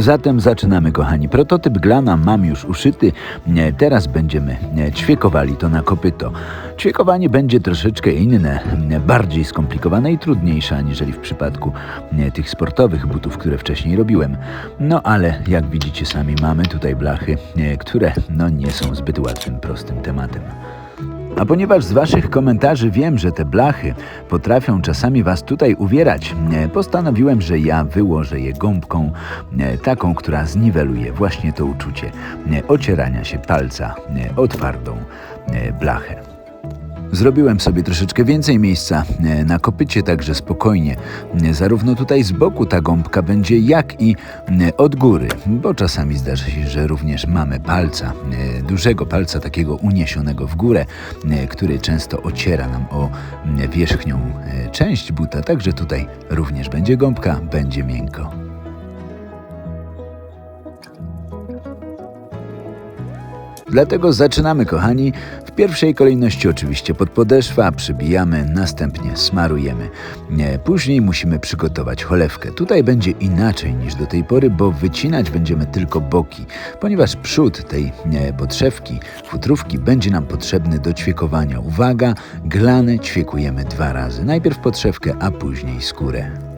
Zatem zaczynamy, kochani. Prototyp glana mam już uszyty. Teraz będziemy ćwiekowali to na kopyto. Ćwiekowanie będzie troszeczkę inne, bardziej skomplikowane i trudniejsze aniżeli w przypadku tych sportowych butów, które wcześniej robiłem. No ale jak widzicie sami, mamy tutaj blachy, które no, nie są zbyt łatwym, prostym tematem. A ponieważ z Waszych komentarzy wiem, że te blachy potrafią czasami Was tutaj uwierać, e, postanowiłem, że ja wyłożę je gąbką, e, taką, która zniweluje właśnie to uczucie e, ocierania się palca o twardą blachę. Zrobiłem sobie troszeczkę więcej miejsca e, na kopycie, także spokojnie. e, Zarówno tutaj z boku ta gąbka będzie, jak i e, od góry, bo czasami zdarza się, że również mamy palca, dużego palca takiego uniesionego w górę, który często ociera nam o wierzchnią część buta, także tutaj również będzie gąbka, będzie miękko. Dlatego zaczynamy, kochani. W pierwszej kolejności oczywiście pod podeszwa, przybijamy, następnie smarujemy. Nie, Później musimy przygotować cholewkę. Tutaj będzie inaczej niż do tej pory, bo wycinać będziemy tylko boki, ponieważ przód tej podszewki, futrówki będzie nam potrzebny do ćwiekowania. Uwaga, glany ćwiekujemy dwa razy. Najpierw podszewkę, a później skórę.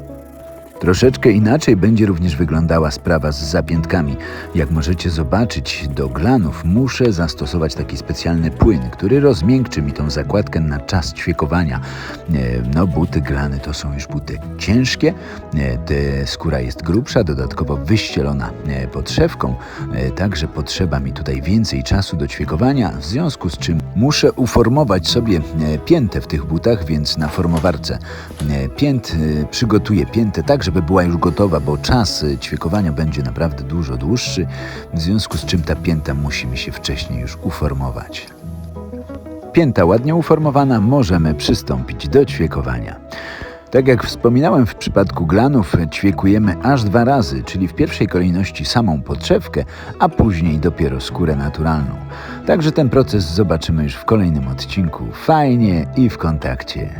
Troszeczkę inaczej będzie również wyglądała sprawa z zapiętkami. Jak możecie zobaczyć, do glanów muszę zastosować taki specjalny płyn, który rozmiękczy mi tą zakładkę na czas ćwiekowania. E, No, buty glany to są już buty ciężkie, e, skóra jest grubsza, dodatkowo wyścielona e, podszewką, także potrzeba mi tutaj więcej czasu do ćwiekowania, w związku z czym muszę uformować sobie piętę w tych butach, więc na formowarce pięt przygotuję piętę tak, żeby była już gotowa, bo czas e, ćwiekowania będzie naprawdę dużo dłuższy, w związku z czym ta pięta musi mi się wcześniej już uformować. Pięta ładnie uformowana, możemy przystąpić do ćwiekowania. Tak jak wspominałem w przypadku glanów, ćwiekujemy aż dwa razy, czyli w pierwszej kolejności samą podszewkę, a później dopiero skórę naturalną. Także ten proces zobaczymy już w kolejnym odcinku. Fajnie i w kontakcie.